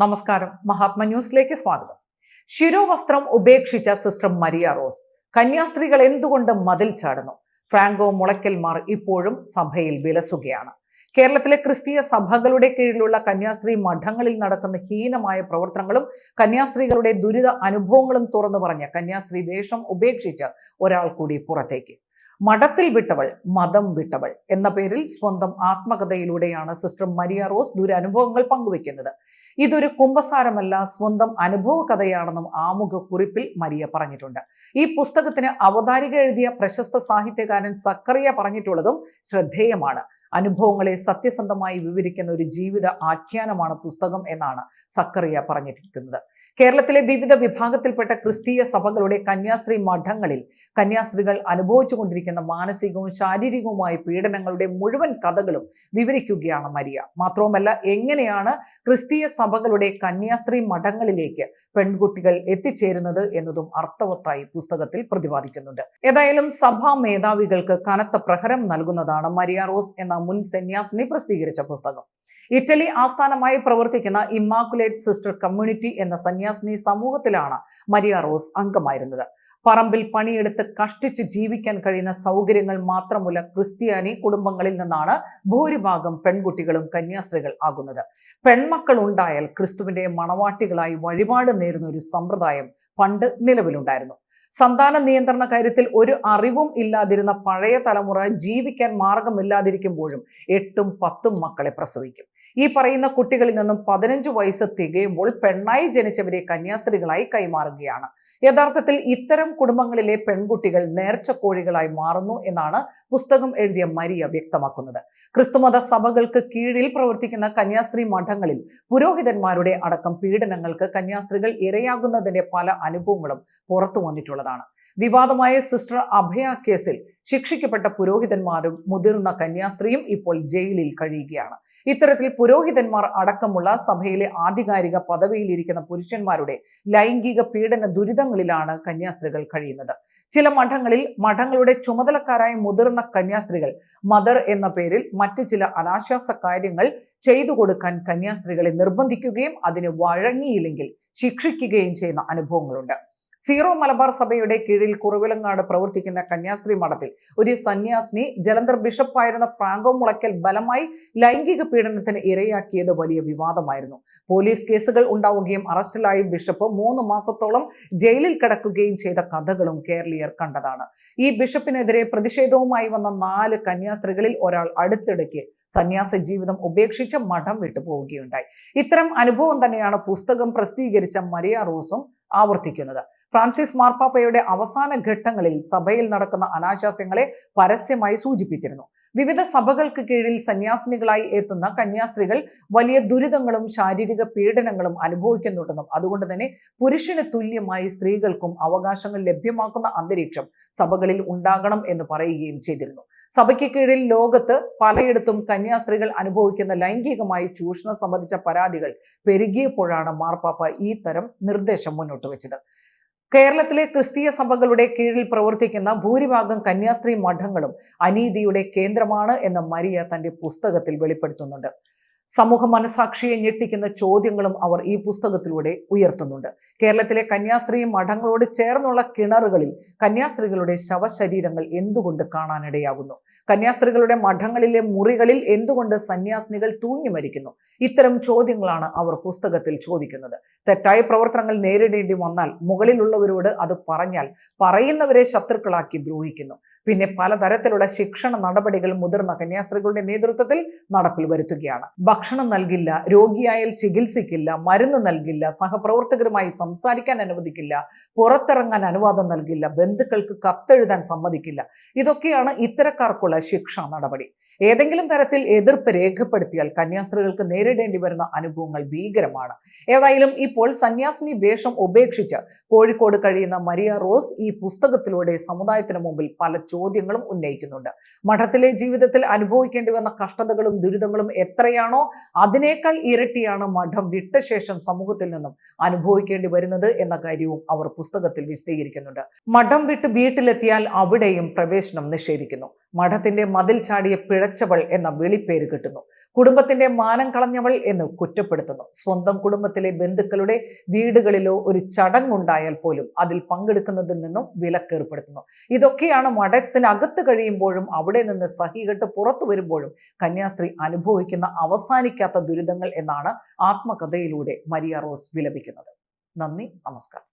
നമസ്കാരം. മഹാത്മ ന്യൂസിലേക്ക് സ്വാഗതം. ശിരോവസ്ത്രം ഉപേക്ഷിച്ച സിസ്റ്റർ മരിയ റോസ് കന്യാസ്ത്രീകൾ എന്തുകൊണ്ട് മതിൽ ചാടുന്നു? ഫ്രാങ്കോ മുളയ്ക്കൽമാർ ഇപ്പോഴും സഭയിൽ വിലസുകയാണ്. കേരളത്തിലെ ക്രിസ്തീയ സഭകളുടെ കീഴിലുള്ള കന്യാസ്ത്രീ മഠങ്ങളിൽ നടക്കുന്ന ഹീനമായ പ്രവർത്തനങ്ങളും കന്യാസ്ത്രീകളുടെ ദുരിത അനുഭവങ്ങളും തുറന്നു പറഞ്ഞ കന്യാസ്ത്രീ വേഷം ഉപേക്ഷിച്ച് ഒരാൾ കൂടി പുറത്തേക്ക്. മഠത്തിൽ വിട്ടവൾ മതം വിട്ടവൾ എന്ന പേരിൽ സ്വന്തം ആത്മകഥയിലൂടെയാണ് സിസ്റ്റർ മരിയ റോസ് ദുരനുഭവങ്ങൾ പങ്കുവെക്കുന്നത് ഇതൊരു കുംഭസാരമല്ല സ്വന്തം അനുഭവ കഥയാണെന്നും ആമുഖ കുറിപ്പിൽ മരിയ പറഞ്ഞിട്ടുണ്ട്. ഈ പുസ്തകത്തിന് അവതാരിക എഴുതിയ പ്രശസ്ത സാഹിത്യകാരൻ സക്കറിയ പറഞ്ഞിട്ടുള്ളതും ശ്രദ്ധേയമാണ്. അനുഭവങ്ങളെ സത്യസന്ധമായി വിവരിക്കുന്ന ഒരു ജീവിത ആഖ്യാനമാണ് പുസ്തകം എന്നാണ് സക്കറിയ പറഞ്ഞിരിക്കുന്നത്. കേരളത്തിലെ വിവിധ വിഭാഗത്തിൽപ്പെട്ട ക്രിസ്തീയ സഭകളുടെ കന്യാസ്ത്രീ മഠങ്ങളിൽ കന്യാസ്ത്രീകൾ അനുഭവിച്ചു കൊണ്ടിരിക്കുന്ന മാനസികവും ശാരീരികവുമായ പീഡനങ്ങളുടെ മുഴുവൻ കഥകളും വിവരിക്കുകയാണ് മരിയ. മാത്രവുമല്ല എങ്ങനെയാണ് ക്രിസ്തീയ സഭകളുടെ കന്യാസ്ത്രീ മഠങ്ങളിലേക്ക് പെൺകുട്ടികൾ എത്തിച്ചേരുന്നത് എന്നതും അർത്ഥവത്തായി പുസ്തകത്തിൽ പ്രതിപാദിക്കുന്നുണ്ട്. ഏതായാലും സഭാ മേധാവികൾക്ക് കനത്ത പ്രഹരം നൽകുന്നതാണ് മരിയ റോസ് എന്ന മുൻ സന്യാസിനി പ്രസിദ്ധീകരിച്ച പുസ്തകം. ഇറ്റലി ആസ്ഥാനമായി പ്രവർത്തിക്കുന്ന ഇമ്മാക്കുലേറ്റ് സിസ്റ്റർ കമ്മ്യൂണിറ്റി എന്ന സന്യാസിനി സമൂഹത്തിലാണ് മരിയ റോസ് അംഗമായിരുന്നത്. പറമ്പിൽ പണിയെടുത്ത് കഷ്ടിച്ച് ജീവിക്കാൻ കഴിയുന്ന സൗകര്യങ്ങൾ മാത്രമുള്ള ക്രിസ്ത്യാനി കുടുംബങ്ങളിൽ നിന്നാണ് ഭൂരിഭാഗം പെൺകുട്ടികളും കന്യാസ്ത്രീകൾ ആകുന്നത്. പെൺമക്കൾ ഉണ്ടായാൽ ക്രിസ്തുവിന്റെ മണവാട്ടികളായി വഴിപാട് നേരുന്ന ഒരു സമ്പ്രദായം പണ്ട് നിലവിലുണ്ടായിരുന്നു. സന്താന നിയന്ത്രണ കാര്യത്തിൽ ഒരു അറിവും ഇല്ലാതിരുന്ന പഴയ തലമുറ ജീവിക്കാൻ മാർഗമില്ലാതിരിക്കുമ്പോഴും എട്ടും പത്തും മക്കളെ പ്രസവിക്കും. ഈ പറയുന്ന കുട്ടികളിൽ നിന്നും പതിനഞ്ച് വയസ്സ് തികയുമ്പോൾ പെണ്ണായി ജനിച്ചവരെ കന്യാസ്ത്രീകളായി കൈമാറുകയാണ്. യഥാർത്ഥത്തിൽ ഇത്തരം കുടുംബങ്ങളിലെ പെൺകുട്ടികൾ നേർച്ച കോഴികളായി മാറുന്നു എന്നാണ് പുസ്തകം എഴുതിയ മരിയ വ്യക്തമാക്കുന്നത്. ക്രിസ്തുമത സഭകൾക്ക് കീഴിൽ പ്രവർത്തിക്കുന്ന കന്യാസ്ത്രീ മഠങ്ങളിൽ പുരോഹിതന്മാരുടെ അടക്കം പീഡനങ്ങൾക്ക് കന്യാസ്ത്രീകൾ ഇരയാകുന്നതിന്റെ പല അനുഭവങ്ങളും പുറത്തു വന്നിട്ടുള്ളതാണ്. വിവാദമായ സിസ്റ്റർ അഭയ കേസിൽ ശിക്ഷിക്കപ്പെട്ട പുരോഹിതന്മാരും മുതിർന്ന കന്യാസ്ത്രീയും ഇപ്പോൾ ജയിലിൽ കഴിയുകയാണ്. ഇത്തരത്തിൽ പുരോഹിതന്മാർ അടക്കമുള്ള സഭയിലെ ആധികാരിക പദവിയിലിരിക്കുന്ന പുരുഷന്മാരുടെ ലൈംഗിക പീഡന ദുരിതങ്ങളിലാണ് കന്യാസ്ത്രീകൾ കഴിയുന്നത്. ചില മഠങ്ങളിൽ മഠങ്ങളുടെ ചുമതലക്കാരായ മുതിർന്ന കന്യാസ്ത്രീകൾ മദർ എന്ന പേരിൽ മറ്റു ചില അനാശ്വാസ കാര്യങ്ങൾ ചെയ്തു കൊടുക്കാൻ കന്യാസ്ത്രീകളെ നിർബന്ധിക്കുകയും അതിന് വഴങ്ങിയില്ലെങ്കിൽ ശിക്ഷിക്കുകയും ചെയ്യുന്ന അനുഭവങ്ങളുണ്ട്. സീറോ മലബാർ സഭയുടെ കീഴിൽ കുറവിലങ്ങാട് പ്രവർത്തിക്കുന്ന കന്യാസ്ത്രീ മഠത്തിൽ ഒരു സന്യാസിനി ജലന്ധർ ബിഷപ്പായിരുന്ന ഫ്രാങ്കോ മുളയ്ക്കൽ ബലമായി ലൈംഗിക പീഡനത്തിന് ഇരയാക്കിയത് വലിയ വിവാദമായിരുന്നു. പോലീസ് കേസുകൾ ഉണ്ടാവുകയും അറസ്റ്റിലായ ബിഷപ്പ് മൂന്ന് മാസത്തോളം ജയിലിൽ കിടക്കുകയും ചെയ്ത കഥകളും കേരളീയർ കണ്ടതാണ്. ഈ ബിഷപ്പിനെതിരെ പ്രതിഷേധവുമായി വന്ന നാല് കന്യാസ്ത്രീകളിൽ ഒരാൾ അടുത്തിടയ്ക്ക് സന്യാസ ജീവിതം ഉപേക്ഷിച്ച് മഠം വിട്ടുപോവുകയുണ്ടായി. ഇത്തരം അനുഭവം തന്നെയാണ് പുസ്തകം പ്രസിദ്ധീകരിച്ച മരിയ റോസും ആവർത്തിക്കുന്നത്. ഫ്രാൻസിസ് മാർപ്പാപ്പയുടെ അവസാന ഘട്ടങ്ങളിൽ സഭയിൽ നടക്കുന്ന അനാശാസ്യങ്ങളെ പരസ്യമായി സൂചിപ്പിച്ചിരുന്നു. വിവിധ സഭകൾക്ക് കീഴിൽ സന്യാസിനികളായി എത്തുന്ന കന്യാസ്ത്രീകൾ വലിയ ദുരിതങ്ങളും ശാരീരിക പീഡനങ്ങളും അനുഭവിക്കുന്നുണ്ടെന്നും അതുകൊണ്ട് തന്നെ പുരുഷന് തുല്യമായി സ്ത്രീകൾക്കും അവകാശങ്ങൾ ലഭ്യമാക്കുന്ന അന്തരീക്ഷം സഭകളിൽ ഉണ്ടാകണം എന്ന് പറയുകയും ചെയ്തിരുന്നു. സഭയ്ക്ക് കീഴിൽ ലോകത്ത് പലയിടത്തും കന്യാസ്ത്രീകൾ അനുഭവിക്കുന്ന ലൈംഗികമായി ചൂഷണം സംബന്ധിച്ച പരാതികൾ പെരുകിയപ്പോഴാണ് മാർപ്പാപ്പ ഈ തരം നിർദ്ദേശം മുന്നോട്ട് വെച്ചത്. കേരളത്തിലെ ക്രിസ്തീയ സഭകളുടെ കീഴിൽ പ്രവർത്തിക്കുന്ന ഭൂരിഭാഗം കന്യാസ്ത്രീ മഠങ്ങളും അനീതിയുടെ കേന്ദ്രമാണ് എന്ന് മരിയ തന്റെ പുസ്തകത്തിൽ വെളിപ്പെടുത്തുന്നുണ്ട്. സമൂഹ മനസാക്ഷിയെ ഞെട്ടിക്കുന്ന ചോദ്യങ്ങളും അവർ ഈ പുസ്തകത്തിലൂടെ ഉയർത്തുന്നുണ്ട്. കേരളത്തിലെ കന്യാസ്ത്രീ മഠങ്ങളോട് ചേർന്നുള്ള കിണറുകളിൽ കന്യാസ്ത്രീകളുടെ ശവശരീരങ്ങൾ എന്തുകൊണ്ട് കാണാനിടയാകുന്നു? കന്യാസ്ത്രീകളുടെ മഠങ്ങളിലെ മുറികളിൽ എന്തുകൊണ്ട് സന്യാസിനികൾ തൂങ്ങി മരിക്കുന്നു? ഇത്തരം ചോദ്യങ്ങളാണ് അവർ പുസ്തകത്തിൽ ചോദിക്കുന്നത്. തെറ്റായ പ്രവർത്തനങ്ങൾ നേരിടേണ്ടി വന്നാൽ മുകളിലുള്ളവരോട് അത് പറഞ്ഞാൽ പറയുന്നവരെ ശത്രുക്കളാക്കി ദ്രോഹിക്കുന്നു. പിന്നെ പലതരത്തിലുള്ള ശിക്ഷണ നടപടികൾ മുതിർന്ന കന്യാസ്ത്രീകളുടെ നേതൃത്വത്തിൽ നടപ്പിൽ വരുത്തുകയാണ്. ഭക്ഷണം നൽകില്ല രോഗിയായാൽ ചികിത്സിക്കില്ല മരുന്ന് നൽകില്ല സഹപ്രവർത്തകരുമായി സംസാരിക്കാൻ അനുവദിക്കില്ല പുറത്തിറങ്ങാൻ അനുവാദം നൽകില്ല ബന്ധുക്കൾക്ക് കത്തെഴുതാൻ സമ്മതിക്കില്ല. ഇതൊക്കെയാണ് ഇത്തരക്കാർക്കുള്ള ശിക്ഷാ നടപടി. ഏതെങ്കിലും തരത്തിൽ എതിർപ്പ് രേഖപ്പെടുത്തിയാൽ കന്യാസ്ത്രീകൾക്ക് നേരിടേണ്ടി വരുന്ന അനുഭവങ്ങൾ ഭീകരമാണ്. ഏതായാലും ഇപ്പോൾ സന്യാസിനി വേഷം ഉപേക്ഷിച്ച് കോഴിക്കോട് കഴിയുന്ന മരിയ റോസ് ഈ പുസ്തകത്തിലൂടെ സമുദായത്തിന് മുമ്പിൽ പല ചോദ്യങ്ങളും ഉന്നയിക്കുന്നുണ്ട്. മഠത്തിലെ ജീവിതത്തിൽ അനുഭവിക്കേണ്ടി വന്ന കഷ്ടതകളും ദുരിതങ്ങളും എത്രയാണോ അതിനേക്കാൾ ഇരട്ടിയാണ് മഠം വിട്ട ശേഷം സമൂഹത്തിൽ നിന്നും അനുഭവിക്കേണ്ടി വരുന്നത് എന്ന കാര്യവും അവർ പുസ്തകത്തിൽ വിശദീകരിക്കുന്നുണ്ട്. മഠം വിട്ട് വീട്ടിലെത്തിയാൽ അവിടെയും പ്രവേശനം നിഷേധിക്കുന്നു. മഠത്തിന്റെ മതിൽ ചാടിയ പിഴച്ചവൾ എന്ന വിളിപ്പേര് കിട്ടുന്നു. കുടുംബത്തിന്റെ മാനം കളഞ്ഞവൾ എന്ന് കുറ്റപ്പെടുത്തുന്നു. സ്വന്തം കുടുംബത്തിലെ ബന്ധുക്കളുടെ വീടുകളിലോ ഒരു ചടങ്ങുണ്ടായാൽ പോലും അതിൽ പങ്കെടുക്കുന്നതിൽ നിന്നും വിലക്കേർപ്പെടുത്തുന്നു ഇതൊക്കെയാണ് മഠത്തിനകത്ത് കഴിയുമ്പോഴും അവിടെ നിന്ന് സഹികെട്ട് പുറത്തു വരുമ്പോഴും കന്യാസ്ത്രീ അനുഭവിക്കുന്ന അവസാനിക്കാത്ത ദുരിതങ്ങൾ എന്നാണ് ആത്മകഥയിലൂടെ മരിയ റോസ് വിലപിക്കുന്നത്. നന്ദി നമസ്കാരം.